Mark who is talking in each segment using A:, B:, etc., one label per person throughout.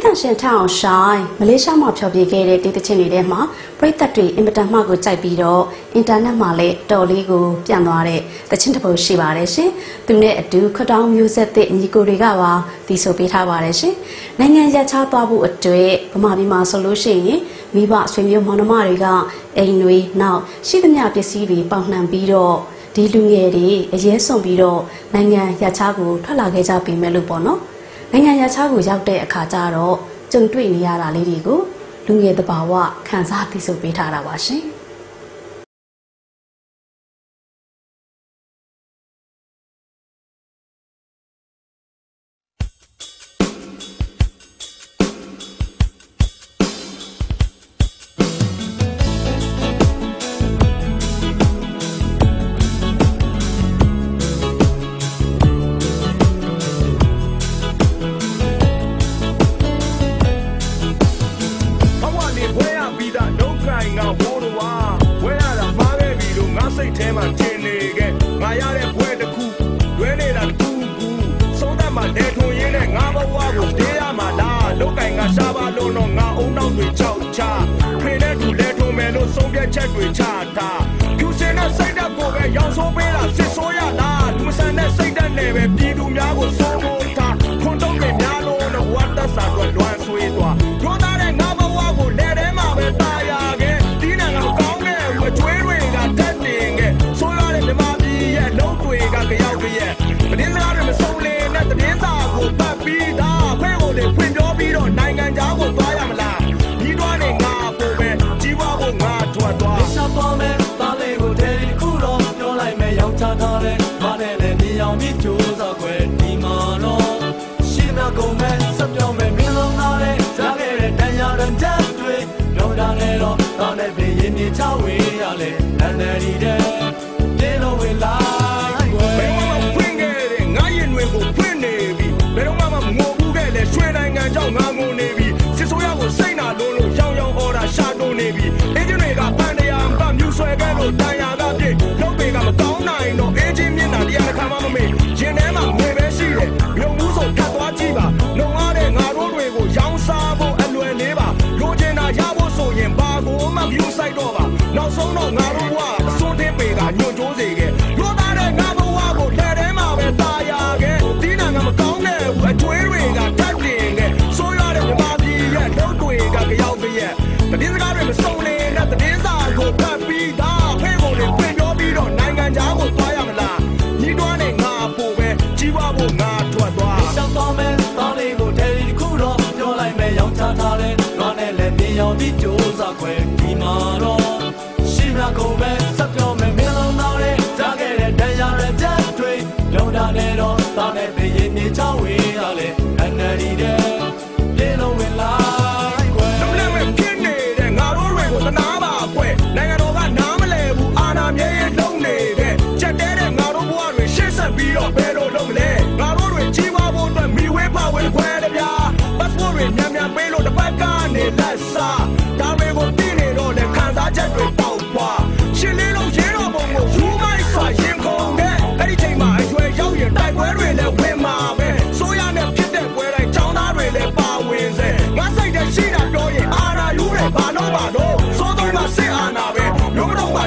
A: ရိသတ်ရှင်ထအောင်ဆိုင်မလေးရှားမှာဖျော်ဖြေခဲ့တဲ့တေးသချင်းတွေထဲမှာပရိသတ်တွေအင်မတန်မှကိုကြိုက်ပြီးတော့အင်တာနက်မှာလည်းတော်လေးကိုပြန့်သွားတဲ့သချင်းတစ်ပုဒ်ရှိပါတယ်ရှင်။သူနဲ့အတူခတောင်းမျိုးဆက်သစ်ညီကိုတွေကပါတီးဆိုပေးထားပါတယ်ရှင်။နိုင်ငံရခြားသွားဖို့အတွက်ဗမာပြည်မှာဆိုလို့ရှိရင်မိဘဆွေမျိုးမောင်နှမတွေကအိမ်တွေနောက်ရှိသမျှပစ္စည်းတွေပေါင်နှံပြီးတော့ဒီလူငယ်တွေအရေးဆုံးပြီးတော့နိုင်ငံရခြားကိုထွက်လာခဲ့ကြပြီမဲ့လို့ပေါ့နော်။ နိုင်ငံရခြားကိုရောက်တဲ့အခါကျတော့ကြုံတွေ့နေရတာလေးတွေကိုလူငယ်တဘာဝခန်းစားသိဆိုပေးထားတာပါရှင်။
B: မှာထင်နေခဲ့ငါရတဲ့ဘွဲတစ်ခုတွဲနေတာတစ်ခုခုဆုံးသက်မှာနေထွန်ရင်းနဲ့ငါဘဝကိုတေးရမှာလားလောက်ကင်ကရှားပါလို့တော့ငါအုံနောက်တွေချောက်ချဖင်တဲ့သူလဲထုံမယ်လို့ဆုံးဖြတ်ချက်တွေချ
C: အောင်မြင်ကြိုးစားခွဲဒီမှာတော့ရှင်းမြကုန်မဲ့စပြောင်းမဲ့မင်းလုံးသားတဲ့ရခဲ့တဲ့တန်ရာတန်တက်တွေတော့တာနဲ့တော့တာနဲ့ပြင်းပြချဝေးရလဲတန်တယ်ဒီတဲ့တင်းလို့ဝေးလိုက်ခွဲဘယ်မှာ
B: ဖွင့်ခဲ့တဲ့ငါရင်တွေကိုဖွင့်နေပြီဘယ်တော့မှမငိုဘူးခဲ့လေရွှေနိုင်ငံကြောင့်ငါငိုနေပြီစစ်ဆိုးရကိုစိတ်နာလို့လို့ရောင်ရောင်အော်တာရှာတိုးနေပြီအင်ဂျင်တွေကပန်တရားမပမြူဆွဲခဲ့လို့တန် ခံမမမေရင်ထဲမှာငွေပဲရှိတယ်မြုံမှုဆိုဖြတ်သွားကြည့်ပါ
C: ပြီးကြိုးစားခွဲဒီမှာတော့ရှင်းရကုန်ပဲဆက်ပြောမယ်မင်းလုံးသားတဲ့ကြားခဲ့တဲ့တန်ရတဲ့တက်တွေလုံတာနဲ့တော့သားနဲ့ပြရင်မြေချောင်းဝေးရလဲအန္တရာယ်တဲ့ပြင်းလုံးဝင်လာခွဲလုံးလည်း
B: မဖြစ်နေတဲ့ငါတို့တွေကိုသနာပါခွဲနိုင်ငံတော်ကနားမလဲဘူးအာနာမြဲရင်လုံးနေတဲ့ချက်တဲတဲ့ငါတို့ဘဝတွေရှေ့ဆက်ပြီးတော့ဘယ်လိုလုပ်မလဲငါတို့တွေကြီးပွားဖို့အတွက်မိဝေးပါဝင်ခွဲတပြား passport တွေညံ့ညံ့ပေးလို့တစ်ပတ်ကနေလက်စား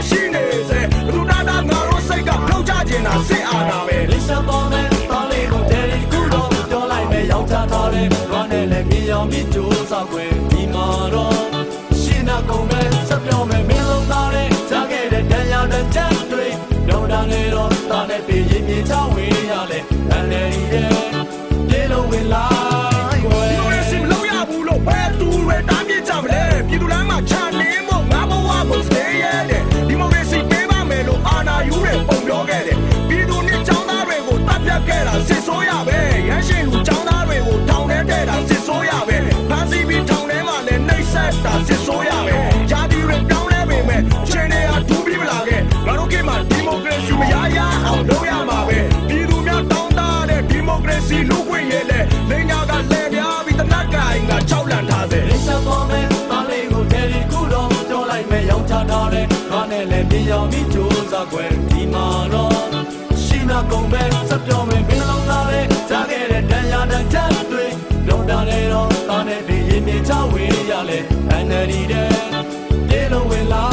B: ရှိနေစေဘသူနာနာငါတို့စိတ်ကပြုတ်ချခြင်းတာစစ်အာဏာပဲ
C: လိရှာပေါ်မဲ့ပေါင်းလေးကိုဒယ်ရီကူတော့ပြောလိုက်မယ်ရောက်ချထားတယ်ရောနဲ့လည်းမြေရောင်မြေကျိုးဆောက်ွယ်ဒီမှာတော့ရှင်းနာကုန်မဲ့စပြောမဲ့မင်းလုံးသားတဲ့ကြားခဲ့တဲ့တန်ရာတန်ချမ်းတွေပြောင်းတာနေတော့တာနဲ့ပြေးရင်မြေချဝေးရလဲအန်နေရဲ့ပြေလုံးဝင်လာ ရောက်ပြီးကြိုးစားခွဲဒီမှာတော့ရှိနာကုန်ပဲစပြောင်းမယ်ဘယ်နှလုံးသားလဲကြားခဲ့တဲ့တန်ရာတန်ချမ်းတွေလုံးတာလဲတော့သားနဲ့ဒီရင်မြေချဝေးရလဲအန်နရီတဲ့ပြေလုံးဝင်လာ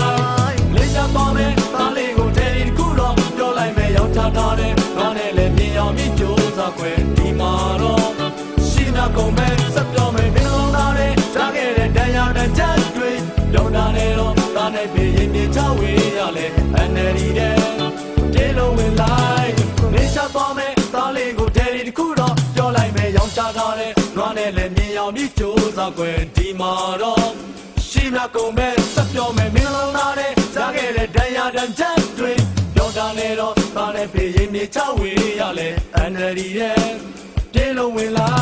C: လေးချသွားမယ်သားလေးကိုထဲဒီကူတော့ပြောလိုက်မယ်ရောက်ချထားတဲ့ငါနဲ့လည်းမြင်အောင်ပြီးကြိုးစားခွဲဒီမှာတော့ရှိနာကုန်ပဲ တော့သားနဲ့ဘေးရင်နေချဝေးရလဲအန်နရီတဲ့ပြေလုံးဝင်လိုက်လေးချသွားမယ်သားလေးကိုတဲဒီခုတော့ပြောလိုက်မယ်ရောက်ချထားတယ်ငါနဲ့လည်းမြင်အောင်မြင်ကြိုးစားခွဲဒီမှာတော့ရှိနာကုန်မဲ့စက်ပြောမယ်မင်းလုံးသားနဲ့ကြားခဲ့တဲ့တရားတဲ့ချက်တွေရောက်တာနဲ့တော့သားနဲ့ဘေးရင်နေချဝေးရလဲအန်နရီတဲ့ပြေလုံးဝင်လို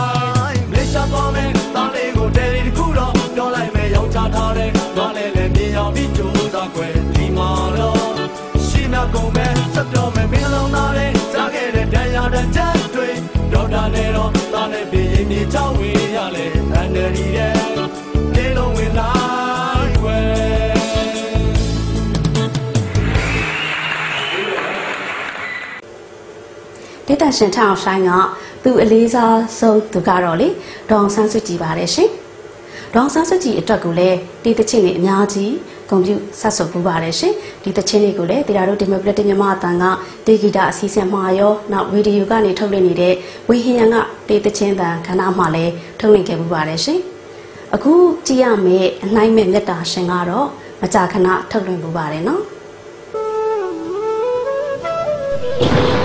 C: က်မလေးရှားသွားမယ်သားလေးကိုတဲဒီခုတော့ပြောလို
A: ဒေတာရှင်ထအောင်ဆိုင်ကသူအလေးစားဆုံးသူကတော့လေဒေါအောင်ဆန်းစုကြည်ပါတယ်ရှင်ဒေါအောင်ဆန်းစုကြည်အတွက်ကိုလည်းဒီတချင်းတွေအများကြီးဂုဏ်ပြုဆက်ဆုပ်ပူပါတယ်ရှင်ဒီတချင်းတွေကိုလည်းတရားတို့ဒီမိုကရက်တစ်မြန်မာအတန်ကတေဂီတာအစီအစဉ်မှာရောနောက်ရေဒီယိုကနေထုတ်လွှင့်နေတဲ့ဝေဟင်ရန်ကတေတချင်းတန်ခဏမှလည်းထုတ်လွှင့်ခဲ့ပူပါတယ်ရှင်အခုကြည့်ရမယ့်အနိုင်မဲ့မေတ္တာရှင်ကတော့မကြာခဏထုတ်လွှင့်ပူပါတယ်နော်တွ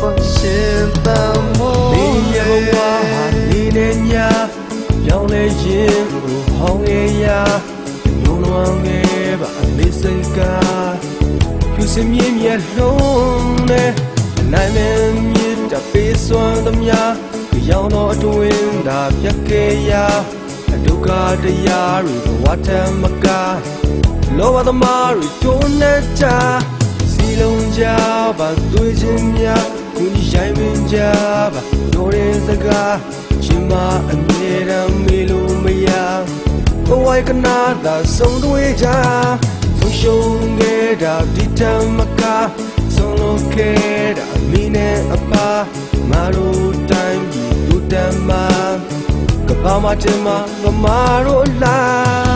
D: ပါရှင်တန်မို့ဒီရ
E: ဘဝဟာနေနဲ့ညာပြောင်းလဲခြင်းကိုဟောင်းရဲ့ရာညုံလွန်ခဲ့ပါအမေစိတ်ကသူစမြင်မျက်လုံးနဲ့နိုင်မင်းမြစ်တပေးစွမ်းသမျှရောင်တော်အတွင်းဒါပြက်ခဲ့ရာဒုက္ခတရားတွေဘဝထံမကလောဘသမားတွေတွန်းနေကြစီလုံးကြပါတွေ့ခြင်းများ ကုရိုင်းမင်းကြပါတို့ရဲ့စကားချင်မအမြဲတမ်းမေလို့မရဘဝကနာသာဆုံးတွေ့ကြဆုံးရှုံးခဲ့တာဒီတမကဆုံးလို့ခဲ့တာမိနဲ့အပါငါတို့တိုင်းပြည်ဒုတမကဘာမတင်မငါမတို့လား